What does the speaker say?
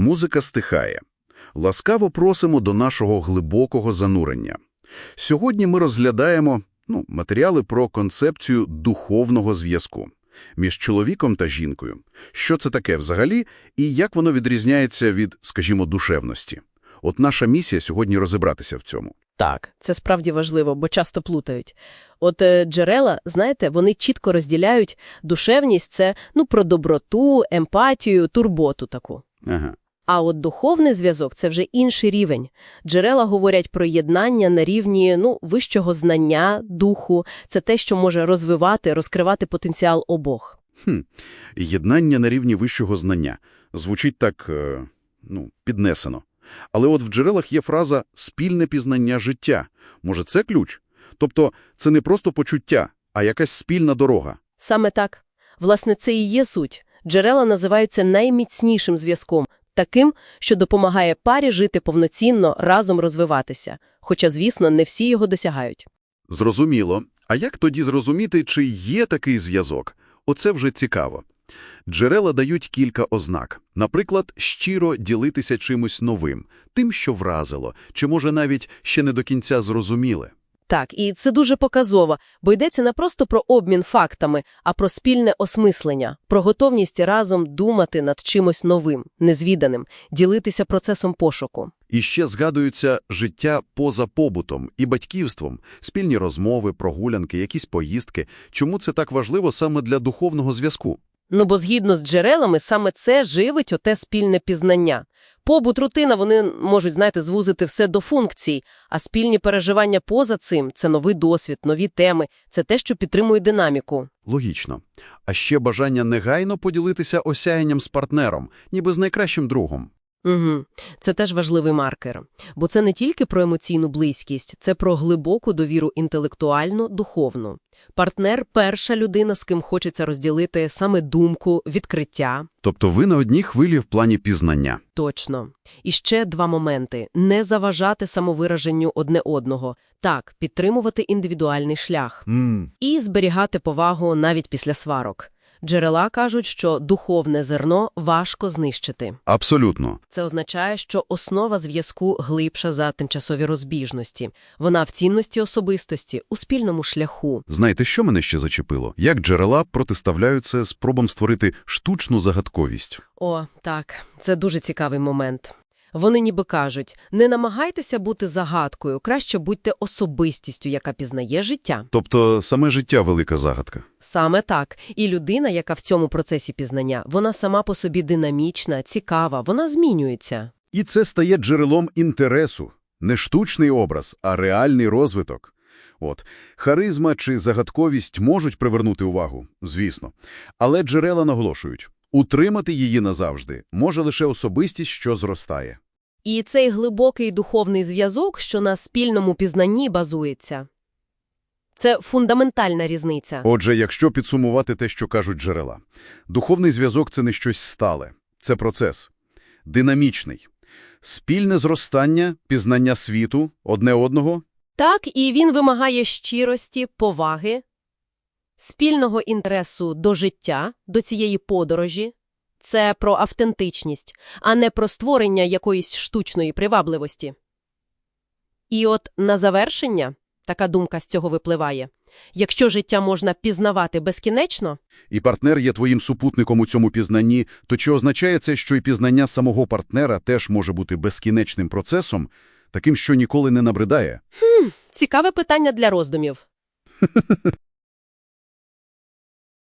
Музика стихає. Ласкаво просимо до нашого глибокого занурення. Сьогодні ми розглядаємо ну, матеріали про концепцію духовного зв'язку між чоловіком та жінкою. Що це таке взагалі і як воно відрізняється від, скажімо, душевності. От наша місія сьогодні розібратися в цьому. Так, це справді важливо, бо часто плутають. От е, джерела, знаєте, вони чітко розділяють душевність – це ну, про доброту, емпатію, турботу таку. Ага. А от духовний зв'язок – це вже інший рівень. Джерела говорять про єднання на рівні ну, вищого знання, духу. Це те, що може розвивати, розкривати потенціал обох. Хм. Єднання на рівні вищого знання. Звучить так, е, ну, піднесено. Але от в джерелах є фраза «спільне пізнання життя». Може, це ключ? Тобто це не просто почуття, а якась спільна дорога. Саме так. Власне, це і є суть. Джерела називаються найміцнішим зв'язком, таким, що допомагає парі жити повноцінно, разом розвиватися. Хоча, звісно, не всі його досягають. Зрозуміло. А як тоді зрозуміти, чи є такий зв'язок? Оце вже цікаво. Джерела дають кілька ознак. Наприклад, щиро ділитися чимось новим, тим, що вразило, чи, може, навіть ще не до кінця зрозуміле. Так, і це дуже показово, бо йдеться не просто про обмін фактами, а про спільне осмислення, про готовність разом думати над чимось новим, незвіданим, ділитися процесом пошуку. І ще згадуються життя поза побутом і батьківством, спільні розмови, прогулянки, якісь поїздки. Чому це так важливо саме для духовного зв'язку? Ну, бо згідно з джерелами, саме це живить оте спільне пізнання. Побут, рутина, вони можуть, знаєте, звузити все до функцій, а спільні переживання поза цим – це новий досвід, нові теми, це те, що підтримує динаміку. Логічно. А ще бажання негайно поділитися осяянням з партнером, ніби з найкращим другом. Угу. Це теж важливий маркер. Бо це не тільки про емоційну близькість, це про глибоку довіру інтелектуальну, духовну. Партнер – перша людина, з ким хочеться розділити саме думку, відкриття. Тобто ви на одній хвилі в плані пізнання. Точно. І ще два моменти. Не заважати самовираженню одне одного. Так, підтримувати індивідуальний шлях. Mm. І зберігати повагу навіть після сварок. Джерела кажуть, що духовне зерно важко знищити. Абсолютно. Це означає, що основа зв'язку глибша за тимчасові розбіжності. Вона в цінності особистості, у спільному шляху. Знаєте, що мене ще зачепило? Як джерела протиставляються спробам створити штучну загадковість. О, так, це дуже цікавий момент. Вони ніби кажуть, не намагайтеся бути загадкою, краще будьте особистістю, яка пізнає життя. Тобто саме життя – велика загадка. Саме так. І людина, яка в цьому процесі пізнання, вона сама по собі динамічна, цікава, вона змінюється. І це стає джерелом інтересу. Не штучний образ, а реальний розвиток. От, харизма чи загадковість можуть привернути увагу, звісно. Але джерела наголошують, утримати її назавжди може лише особистість, що зростає. І цей глибокий духовний зв'язок, що на спільному пізнанні базується. Це фундаментальна різниця. Отже, якщо підсумувати те, що кажуть джерела, духовний зв'язок – це не щось стале, це процес. Динамічний. Спільне зростання, пізнання світу, одне одного. Так, і він вимагає щирості, поваги, спільного інтересу до життя, до цієї подорожі. Це про автентичність, а не про створення якоїсь штучної привабливості. І от на завершення, така думка з цього випливає, якщо життя можна пізнавати безкінечно, І партнер є твоїм супутником у цьому пізнанні, то чи означає це, що і пізнання самого партнера теж може бути безкінечним процесом, таким, що ніколи не набридає? цікаве питання для роздумів.